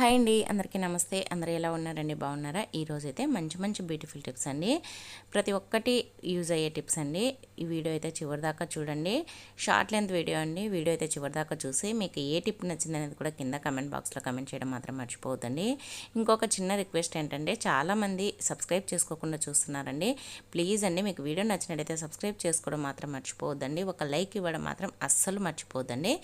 Hi అండి. అందరికీ నమస్తే. అందరూ ఎలా ఉన్నారండి? బాగున్నారా? ఈరోజు అయితే మంచి మంచి బ్యూటిఫుల్ టిప్స్ అండి. ప్రతి ఒక్కటి యూజ్ అయ్యే టిప్స్ అండి. ఈ వీడియో అయితే చివరి దాకా చూడండి. షార్ట్ లెంత్ వీడియో అండి. వీడియో అయితే చివరి దాకా చూసి మీకు ఏ టిప్ నచ్చింది అనేది కూడా కింద కమెంట్ బాక్స్లో కమెంట్ చేయడం మాత్రం మర్చిపోవద్దండి. ఇంకొక చిన్న రిక్వెస్ట్ ఏంటంటే చాలామంది సబ్స్క్రైబ్ చేసుకోకుండా చూస్తున్నారండి. ప్లీజ్ అండి మీకు వీడియో నచ్చినట్టయితే సబ్స్క్రైబ్ చేసుకోవడం మాత్రం మర్చిపోవద్దండి. ఒక లైక్ ఇవ్వడం మాత్రం అస్సలు మర్చిపోవద్దండి.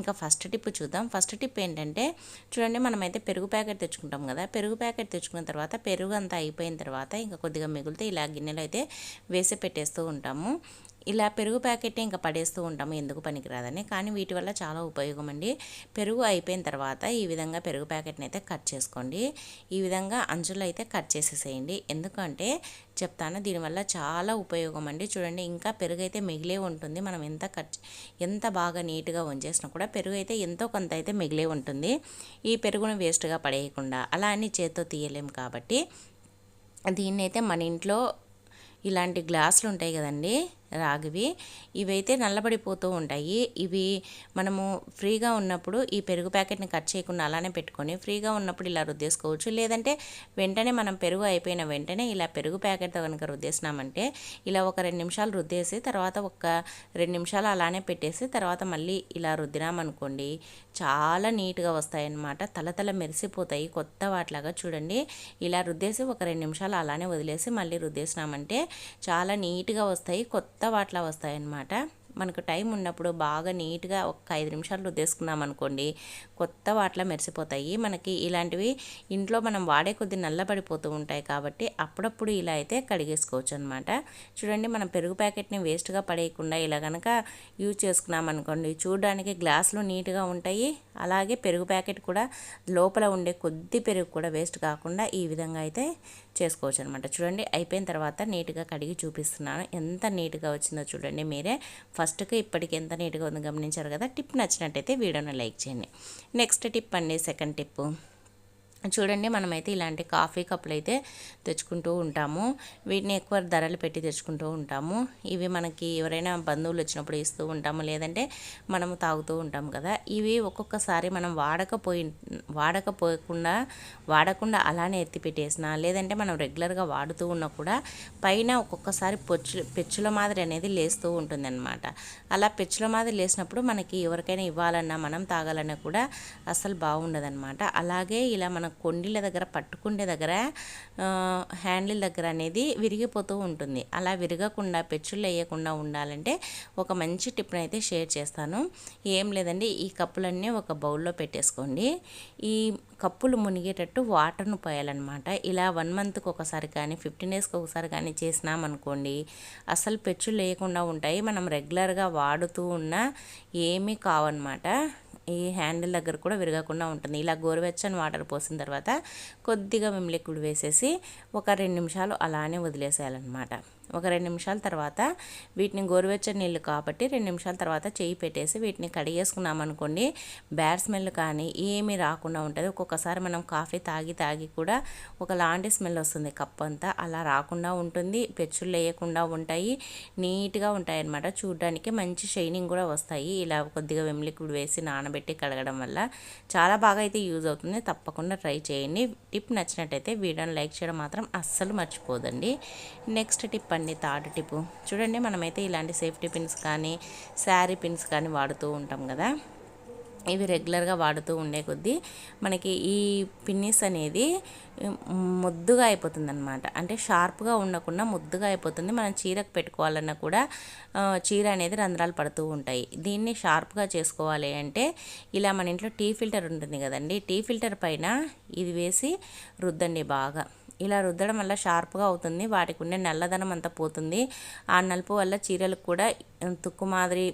ఇంకా ఫస్ట్ టిప్ చూద్దాం. ఫస్ట్ టిప్ ఏంటంటే చూడండి మనమైతే పెరుగు ప్యాకెట్ తెచ్చుకుంటాం కదా పెరుగు ప్యాకెట్ తెచ్చుకున్న తర్వాత పెరుగు అంతా అయిపోయిన తర్వాత ఇంకా కొద్దిగా మిగిలితే ఇలా గిన్నెలో అయితే వేసి పెట్టేస్తూ ఉంటాము. ఇలా పెరుగు ప్యాకెట్ ఇంకా పడేస్తూ ఉంటాము ఎందుకు పనికిరాదని. కానీ వీటి వల్ల చాలా ఉపయోగం అండి. పెరుగు అయిపోయిన తర్వాత ఈ విధంగా పెరుగు ప్యాకెట్ని అయితే కట్ చేసుకోండి. ఈ విధంగా అంచులు అయితే కట్ చేసేసేయండి. ఎందుకంటే చెప్తాను దీనివల్ల చాలా ఉపయోగం అండి. చూడండి ఇంకా పెరుగు అయితే మిగిలే ఉంటుంది. మనం ఎంత కట్ ఎంత బాగా నీట్గా వంచేసినా కూడా పెరుగు అయితే ఎంతో కొంత అయితే మిగిలే ఉంటుంది. ఈ పెరుగును వేస్ట్గా పడేయకుండా అలా అని చేత్తో తీయలేం కాబట్టి దీన్ని అయితే మన ఇంట్లో ఇలాంటి గ్లాసులు ఉంటాయి కదండీ రాగివి ఇవైతే నల్లబడిపోతూ ఉంటాయి. ఇవి మనము ఫ్రీగా ఉన్నప్పుడు ఈ పెరుగు ప్యాకెట్ని కట్ చేయకుండా అలానే పెట్టుకొని ఫ్రీగా ఉన్నప్పుడు ఇలా రుద్దేసుకోవచ్చు. లేదంటే వెంటనే మనం పెరుగు అయిపోయిన వెంటనే ఇలా పెరుగు ప్యాకెట్తో కనుక రుద్దేసినామంటే ఇలా ఒక రెండు నిమిషాలు రుద్దేసి తర్వాత ఒక రెండు నిమిషాలు అలానే పెట్టేసి తర్వాత మళ్ళీ ఇలా రుద్దినామనుకోండి చాలా నీట్గా వస్తాయన్నమాట. తలతల మెరిసిపోతాయి కొత్త వాటిలాగా చూడండి. ఇలా రుద్దేసి ఒక రెండు నిమిషాలు అలానే వదిలేసి మళ్ళీ రుద్దేసినామంటే చాలా నీట్గా వస్తాయి. కొత్త వాటిలా వస్తాయన్నమాట. మనకు టైం ఉన్నప్పుడు బాగా నీట్గా ఒక ఐదు నిమిషాలు రుద్దేసుకున్నాం అనుకోండి కొత్త వాటిలా మెరిసిపోతాయి. మనకి ఇలాంటివి ఇంట్లో మనం వాడే కొద్ది నల్లబడిపోతూ ఉంటాయి కాబట్టి అప్పుడప్పుడు ఇలా అయితే కడిగేసుకోవచ్చు అనమాట చూడండి మనం పెరుగు ప్యాకెట్ని వేస్ట్గా పడేయకుండా ఇలా కనుక యూజ్ చేసుకున్నాం అనుకోండి చూడడానికి గ్లాసులు నీట్గా ఉంటాయి. అలాగే పెరుగు ప్యాకెట్ కూడా లోపల ఉండే కొద్ది పెరుగు కూడా వేస్ట్ కాకుండా ఈ విధంగా అయితే చేసుకోవచ్చు అనమాట చూడండి అయిపోయిన తర్వాత నీట్గా కడిగి చూపిస్తున్నాను. ఎంత నీట్గా వచ్చిందో చూడండి మీరే ఫస్ట్కి ఇప్పటికి ఎంత నీట్గా ఉందో గమనించారు కదా టిప్ నచ్చినట్టయితే వీడియోని లైక్ చేయండి. నెక్స్ట్ టిప్ అండి సెకండ్ టిప్. చూడండి మనమైతే ఇలాంటి కాఫీ కప్పులు అయితే తెచ్చుకుంటూ ఉంటాము. వీటిని ఎక్కువ ధరలు పెట్టి తెచ్చుకుంటూ ఉంటాము. ఇవి మనకి ఎవరైనా బంధువులు వచ్చినప్పుడు ఇస్తూ ఉంటాము లేదంటే మనము తాగుతూ ఉంటాం కదా. ఇవి ఒక్కొక్కసారి మనం వాడకపోయి వాడకపోకుండా వాడకుండా అలానే ఎత్తిపెట్టేసిన లేదంటే మనం రెగ్యులర్గా వాడుతూ ఉన్నా కూడా పైన ఒక్కొక్కసారి పొచ్చు పెచ్చుల మాదిరి అనేది లేస్తూ ఉంటుందన్నమాట. అలా పెచ్చుల మాదిరి లేసినప్పుడు మనకి ఎవరికైనా ఇవ్వాలన్నా మనం తాగాలన్నా కూడా అసలు బాగుండదన్నమాట. అలాగే ఇలా మనం కొండిల దగ్గర పట్టుకుండే దగ్గర హ్యాండిల్ దగ్గర అనేది విరిగిపోతూ ఉంటుంది. అలా విరగకుండా పెచ్చులు వేయకుండా ఉండాలంటే ఒక మంచి టిప్ని అయితే షేర్ చేస్తాను. ఏం లేదండి ఈ కప్పులన్నీ ఒక బౌల్లో పెట్టేసుకోండి. ఈ కప్పులు మునిగేటట్టు వాటర్ను పోయాలన్నమాట. ఇలా వన్ మంత్కి ఒకసారి కానీ ఫిఫ్టీన్ డేస్కి ఒకసారి కానీ చేసినామనుకోండి అసలు పెచ్చులు లేకుండా ఉంటాయి. మనం రెగ్యులర్గా వాడుతూ ఉన్నా ఏమీ కావన్నమాట. ఈ హ్యాండిల్ దగ్గర కూడా విరగకుండా ఉంటుంది. ఇలా గోరువెచ్చని వాటర్ పోసిన తర్వాత కొద్దిగా మేము లిక్విడ్ వేసేసి ఒక రెండు నిమిషాలు అలానే వదిలేసేయాలన్నమాట. ఒక రెండు నిమిషాల తర్వాత వీటిని గోరువెచ్చని నీళ్ళు కాబట్టి రెండు నిమిషాల తర్వాత చేయి పెట్టేసి వీటిని కడిగేసుకున్నాం అనుకోండి బ్యాడ్ స్మెల్ కానీ ఏమీ రాకుండా ఉంటుంది. ఒక్కొక్కసారి మనం కాఫీ తాగి తాగి కూడా ఒకలాంటి స్మెల్ వస్తుంది. కప్పు అంతా అలా రాకుండా ఉంటుంది. పెచ్చులు వేయకుండా ఉంటాయి. నీట్గా ఉంటాయి అన్నమాట చూడడానికి మంచి షైనింగ్ కూడా వస్తాయి. ఇలా కొద్దిగా వెమ్ లిక్విడ్ వేసి నానబెట్టి కడగడం వల్ల చాలా బాగా అయితే యూజ్ అవుతుంది. తప్పకుండా ట్రై చేయండి. టిప్ నచ్చినట్టయితే వీడియోని లైక్ చేయడం మాత్రం అస్సలు మర్చిపోదండి. నెక్స్ట్ టిప్ అండి థర్డ్ టిప్. చూడండి మనమైతే ఇలాంటి సేఫ్టీ పిన్స్ కానీ శారీ పిన్స్ కానీ వాడుతూ ఉంటాం కదా. ఇవి రెగ్యులర్గా వాడుతూ ఉండే కొద్దీ మనకి ఈ పిన్నిస్ అనేది ముద్దుగా అయిపోతుంది అనమాట అంటే షార్ప్గా ఉండకుండా ముద్దుగా అయిపోతుంది. మనం చీరకు పెట్టుకోవాలన్నా కూడా చీర అనేది రంధ్రాలు పడుతూ ఉంటాయి. దీన్ని షార్ప్గా చేసుకోవాలి అంటే ఇలా మన ఇంట్లో టీ ఫిల్టర్ ఉంటుంది కదండి. టీ ఫిల్టర్ పైన ఇది వేసి రుద్దండి బాగా. ఇలా రుద్దడం వల్ల షార్ప్గా అవుతుంది. వాటికి ఉండే నల్లదనం అంతా పోతుంది. ఆ నలుపు వల్ల చీరలకు కూడా తుక్కు మాదిరి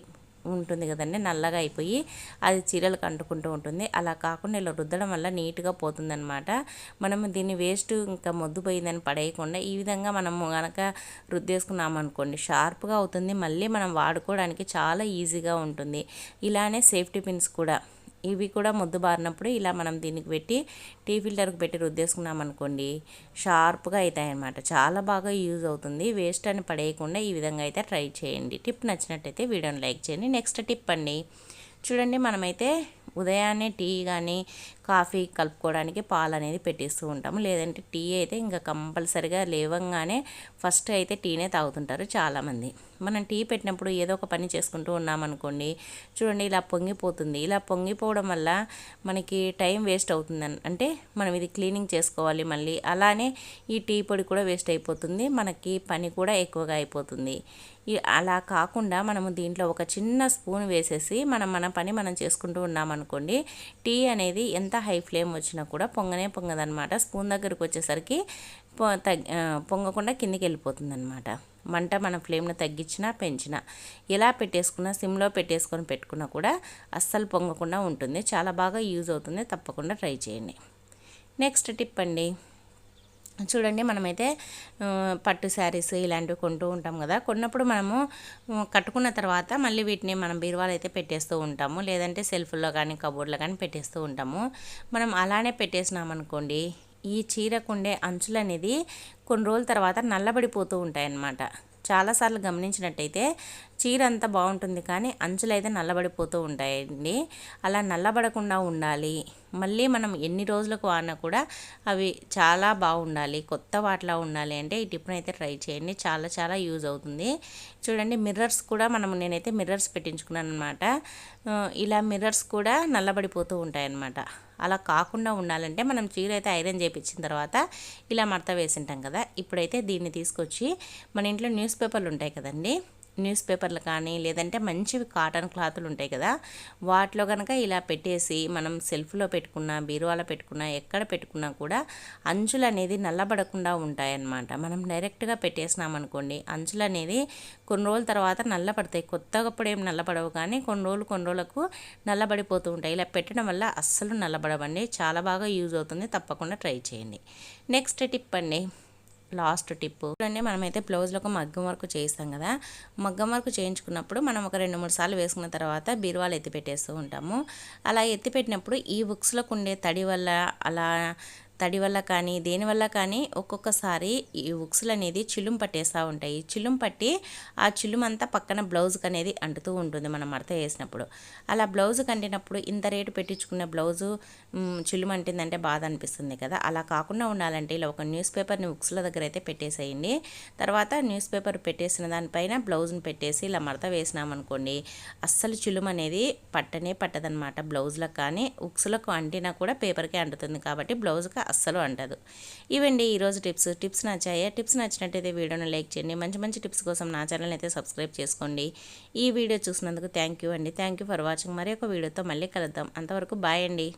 ఉంటుంది కదండి నల్లగా అయిపోయి అది చీరలకు అంటుకుంటూ ఉంటుంది. అలా కాకుండా ఇలా రుద్దడం వల్ల నీట్గా పోతుందనమాట మనం దీన్ని వేస్ట్ ఇంకా మొద్దు పోయిందని పడేయకుండా ఈ విధంగా మనము కనుక రుద్దేసుకున్నామనుకోండి షార్ప్గా అవుతుంది. మళ్ళీ మనం వాడుకోవడానికి చాలా ఈజీగా ఉంటుంది. ఇలానే సేఫ్టీ పిన్స్ కూడా ఇవి కూడా ముద్దు బారినప్పుడు ఇలా మనం దీనికి పెట్టి టీ ఫిల్టర్కి పెట్టి రుద్దేసుకున్నాం అనుకోండి షార్ప్గా అవుతాయి అన్నమాట చాలా బాగా యూజ్ అవుతుంది. వేస్ట్ అని పడేయకుండా ఈ విధంగా అయితే ట్రై చేయండి. టిప్ నచ్చినట్టయితే వీడియోని లైక్ చేయండి. నెక్స్ట్ టిప్ అండి. చూడండి మనమైతే ఉదయాన్నే టీ కానీ కాఫీ కలుపుకోవడానికి పాలు అనేది పెట్టేస్తూ ఉంటాము. లేదంటే టీ అయితే ఇంకా కంపల్సరిగా లేవంగానే ఫస్ట్ అయితే టీనే తాగుతుంటారు చాలామంది. మనం టీ పెట్టినప్పుడు ఏదో ఒక పని చేసుకుంటూ ఉన్నామనుకోండి చూడండి ఇలా పొంగిపోతుంది. ఇలా పొంగిపోవడం వల్ల మనకి టైం వేస్ట్ అవుతుంది అంటే మనం ఇది క్లీనింగ్ చేసుకోవాలి మళ్ళీ అలానే ఈ టీ పొడి కూడా వేస్ట్ అయిపోతుంది మనకి పని కూడా ఎక్కువగా అయిపోతుంది. అలా కాకుండా మనము దీంట్లో ఒక చిన్న స్పూన్ వేసేసి మనం మన పని మనం చేసుకుంటూ ఉన్నామనుకోండి టీ అనేది ఎంత హై ఫ్లేమ్ వచ్చినా కూడా పొంగనే పొంగదనమాట స్పూన్ దగ్గరకు వచ్చేసరికి పొంగకుండా కిందికి వెళ్ళిపోతుంది అనమాట మంట మన ఫ్లేమ్ను తగ్గించినా పెంచినా ఎలా పెట్టేసుకున్నా సిమ్లో పెట్టేసుకొని పెట్టుకున్నా కూడా అస్సలు పొంగకుండా ఉంటుంది. చాలా బాగా యూజ్ అవుతుంది. తప్పకుండా ట్రై చేయండి. నెక్స్ట్ టిప్ అండి. చూడండి మనమైతే పట్టు శారీస్ ఇలాంటివి కొంటూ ఉంటాం కదా. కొన్నప్పుడు మనము కట్టుకున్న తర్వాత మళ్ళీ వీటిని మనం బీరువాలు అయితే పెట్టేస్తూ ఉంటాము. లేదంటే సెల్ఫ్లో కానీ కబోర్డ్లో కానీ పెట్టేస్తూ ఉంటాము. మనం అలానే పెట్టేసినామనుకోండి ఈ చీరకుండే అంచులు అనేది కొన్ని రోజుల తర్వాత నల్లబడిపోతూ ఉంటాయన్నమాట. చాలాసార్లు గమనించినట్టయితే చీర అంతా బాగుంటుంది కానీ అంచులు అయితే నల్లబడిపోతూ ఉంటాయండి. అలా నల్లబడకుండా ఉండాలి. మళ్ళీ మనం ఎన్ని రోజులకు వాడినా కూడా అవి చాలా బాగుండాలి కొత్త వాటిలా ఉండాలి అంటే ఈ టిప్ని అయితే ట్రై చేయండి. చాలా చాలా యూజ్ అవుతుంది. చూడండి మిర్రర్స్ కూడా మనం నేనైతే మిర్రర్స్ పెట్టించుకున్నాను అనమాట ఇలా మిర్రర్స్ కూడా నల్లబడిపోతూ ఉంటాయి అన్నమాట అలా కాకుండా ఉండాలంటే మనం చీర అయితే ఐరన్ చేయించిన తర్వాత ఇలా మడత వేసింటాం కదా. ఇప్పుడైతే దీన్ని తీసుకొచ్చి మన ఇంట్లో న్యూస్ పేపర్లు ఉంటాయి కదండి న్యూస్ పేపర్లు కానీ లేదంటే మంచివి కాటన్ క్లాతులు ఉంటాయి కదా వాటిలో కనుక ఇలా పెట్టేసి మనం సెల్ఫ్లో పెట్టుకున్నా బీరువాలో పెట్టుకున్నా ఎక్కడ పెట్టుకున్నా కూడా అంచులు అనేది నల్లబడకుండా ఉంటాయన్నమాట. మనం డైరెక్ట్గా పెట్టేసినామనుకోండి అంచులు అనేది కొన్ని రోజుల తర్వాత నల్లబడతాయి. కొత్తగా ఏం నల్లబడవు కానీ కొన్ని రోజులు కొన్ని రోజులకు నల్లబడిపోతూ ఉంటాయి. ఇలా పెట్టడం వల్ల అస్సలు నల్లబడవండి. చాలా బాగా యూజ్ అవుతుంది. తప్పకుండా ట్రై చేయండి. నెక్స్ట్ టిప్ అండి. Last tip. చూడండి మనమైతే బ్లౌజ్లో మగ్గం వర్క్ చేస్తాం కదా. మగ్గం వర్క్ చేయించుకున్నప్పుడు మనం ఒక రెండు మూడు సార్లు వేసుకున్న తర్వాత బీరువాలు ఎత్తిపెట్టేస్తూ ఉంటాము. అలా ఎత్తిపెట్టినప్పుడు ఈ బుక్స్లకు ఉండే తడి వల్ల అలా తడి వల్ల కానీ దేనివల్ల కానీ ఒక్కొక్కసారి ఈ ఉక్సులు అనేది చిలుం పట్టేస్తూ ఉంటాయి. చిలుం పట్టి ఆ చిలుం అంతా పక్కన బ్లౌజ్కి అనేది అంటుతూ ఉంటుంది మనం మడత వేసినప్పుడు. అలా బ్లౌజ్ కంటినప్పుడు ఇంత రేటు పెట్టించుకున్న బ్లౌజు చిలుం అంటిందంటే బాధ అనిపిస్తుంది కదా. అలా కాకుండా ఉండాలంటే ఇలా ఒక న్యూస్ పేపర్ని ఉక్సుల దగ్గర అయితే పెట్టేసేయండి. తర్వాత న్యూస్ పేపర్ పెట్టేసిన దానిపైన బ్లౌజ్ని పెట్టేసి ఇలా మడత వేసినామనుకోండి అస్సలు చిలుం అనేది పట్టనే పట్టదనమాట బ్లౌజ్లకు కానీ ఉక్సులకు అంటినా కూడా పేపర్కే అంటుతుంది కాబట్టి బ్లౌజ్కి అస్సలు అంటదు ఇవండి ఈరోజు టిప్స్. టిప్స్ నచ్చాయా? టిప్స్ నచ్చినట్టయితే వీడియోని లైక్ చేయండి. మంచి మంచి టిప్స్ కోసం నా ఛానల్ అయితే సబ్స్క్రైబ్ చేసుకోండి. ఈ వీడియో చూసినందుకు థ్యాంక్ యూ అండి. Thank you for watching. మరి ఒక వీడియోతో మళ్ళీ కలుద్దాం. అంతవరకు బాయ్ అండి.